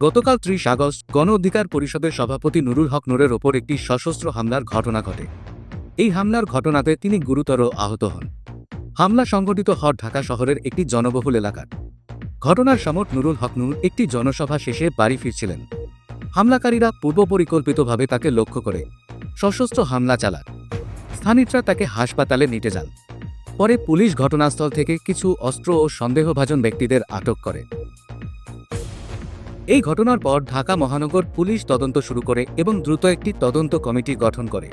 গতকাল ত্রিশ আগস্ট গণ অধিকার পরিষদের সভাপতি নুরুল হক নুরের ওপর একটি সশস্ত্র হামলার ঘটনা ঘটে। এই হামলার ঘটনাতে তিনি গুরুতর আহত হন। হামলা সংঘটিত হট ঢাকা শহরের একটি জনবহুল এলাকার ঘটনার সময় নুরুল হক নুর একটি জনসভা শেষে বাড়ি ফিরছিলেন। হামলাকারীরা পূর্বপরিকল্পিতভাবে তাকে লক্ষ্য করে সশস্ত্র হামলা চালান। স্থানীয়রা তাকে হাসপাতালে নিতে যান। পরে পুলিশ ঘটনাস্থল থেকে কিছু অস্ত্র ও সন্দেহভাজন ব্যক্তিদের আটক করে। এই ঘটনার পর ঢাকা মহানগর পুলিশ তদন্ত শুরু করে এবং দ্রুত একটি তদন্ত কমিটি গঠন করে।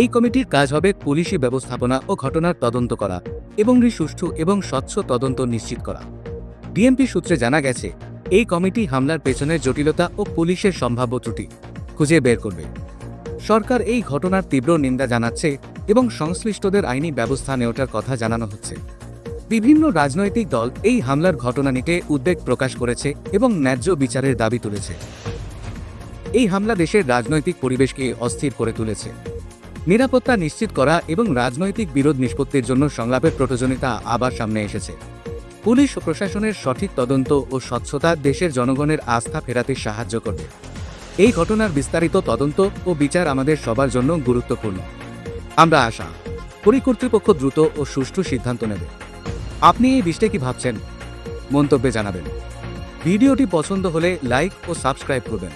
এই কমিটির কাজ হবে পুলিশি ব্যবস্থাপনা ও ঘটনার তদন্ত করা এবং সুষ্ঠু এবং স্বচ্ছ তদন্ত নিশ্চিত করা। ডিএমপি সূত্রে জানা গেছে, এই কমিটি হামলার পেছনের জটিলতা ও পুলিশের সম্ভাব্য ত্রুটি খুঁজে বের করবে। সরকার এই ঘটনার তীব্র নিন্দা জানাচ্ছে এবং সংশ্লিষ্টদের আইনি ব্যবস্থা নেওয়ার কথা জানানো হচ্ছে। বিভিন্ন রাজনৈতিক দল এই হামলার ঘটনা নিতে উদ্বেগ প্রকাশ করেছে এবং ন্যায্য বিচারের দাবি তুলেছে। এই হামলা দেশের রাজনৈতিক পরিবেশকে অস্থির করে তুলেছে। নিরাপত্তা নিশ্চিত করা এবং রাজনৈতিক বিরোধ নিষ্পত্তির জন্য সংলাপের প্রয়োজনীয়তা আবার সামনে এসেছে। পুলিশ ও প্রশাসনের সঠিক তদন্ত ও স্বচ্ছতা দেশের জনগণের আস্থা ফেরাতে সাহায্য করবে। এই ঘটনার বিস্তারিত তদন্ত ও বিচার আমাদের সবার জন্য গুরুত্বপূর্ণ। আমরা আশা করি কর্তৃপক্ষ দ্রুত ও সুষ্ঠু সিদ্ধান্ত নেবে। আপনি এই বিষয়ে কি ভাবছেন? মন্তব্যে জানাবেন। ভিডিওটি পছন্দ হলে লাইক ও সাবস্ক্রাইব করবেন।